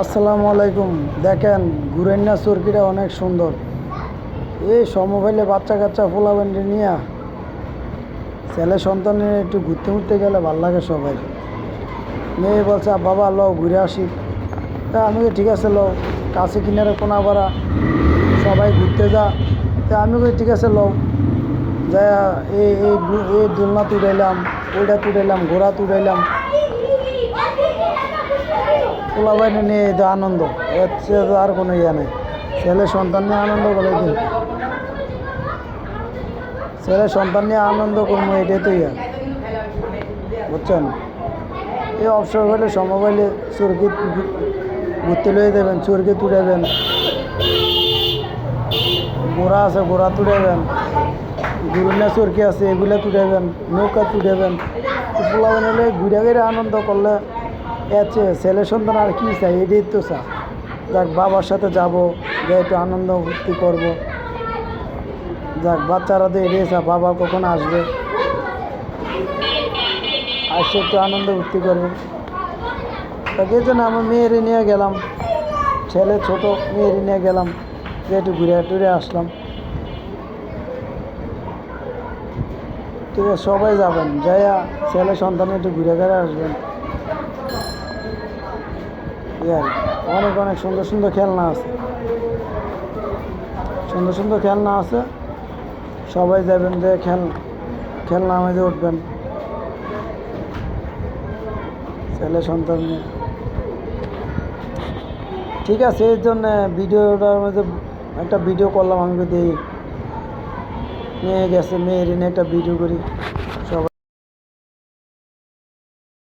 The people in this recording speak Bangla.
আসসালামু আলাইকুম। দেখেন গুরেন্না চরকিটা অনেক সুন্দর। এই সমফাইলে বাচ্চা কাচ্চা পোলাবেন্ডে নিয়ে ছেলে সন্তানের একটু ঘুরতে ঘুরতে গেলে ভালো লাগে সবাই। মেয়ে বলছে বাবা, লও, ঘুরে আসি। তা আমি ঠিক আছে, লও। কাছে কিনারে কোনা পাড়া সবাই ঘুরতে যা। তা আমি ঠিক আছে, লও। যা এই এই দোলনা তুড়াইলাম ওইটা তুড়াইলাম, ঘোড়া তুড়াইলাম। পোলাবাইনে নিয়ে এই আনন্দ, এর তো আর কোনো ইয়ে নেই। ছেলে সন্তান নিয়ে আনন্দ করে দিন। ছেলে সন্তান নিয়ে আনন্দ করব, এটাই তো ইয়া। বুঝছেন? এই অবসর হলে সময় পাইলে চোরকে ঘুরতে লয়ে দেবেন চোরকে তুড়াবেন গোড়া আছে, গোড়া তুড়াবেন গুরুনা চরকি আছে, এগুলো তুড়াবেন নৌকা তুড়াবেন পোলাবেন হলে ঘুরে ঘুরে আনন্দ করলে চেয়ে ছেলে সন্তান আর কি চাই? এটাই তো চা যাক, বাবার সাথে যাব যে একটু আনন্দ ফুর্তি করব। যাক, বাচ্চারা তো এড়িয়ে চা বাবা কখন আসবে? আসে একটু আনন্দ ফুর্তি করব। তাকে জন্য আমার মেয়েরে নিয়ে গেলাম। ছেলে ছোট, মেয়েরে নিয়ে গেলাম। যে একটু ঘুরে টুরে আসলাম। ঠিক আছে, সবাই যাবেন। যাইয়া ছেলে সন্তান একটু ঘুরে ঘুরে আসবেন। অনেক অনেক সুন্দর সুন্দর খেলনা আছে। সুন্দর সুন্দর খেলনা আছে। সবাই যাবেন যে খেল, খেলনা আমাদের উঠবেন। ছেলে সন্তান নিয়ে। ঠিক আছে এর জন্য ভিডিওটার মধ্যে একটা ভিডিও করলাম, আমি দিই মেয়ে গেছে, মেয়ের এনে একটা ভিডিও করি।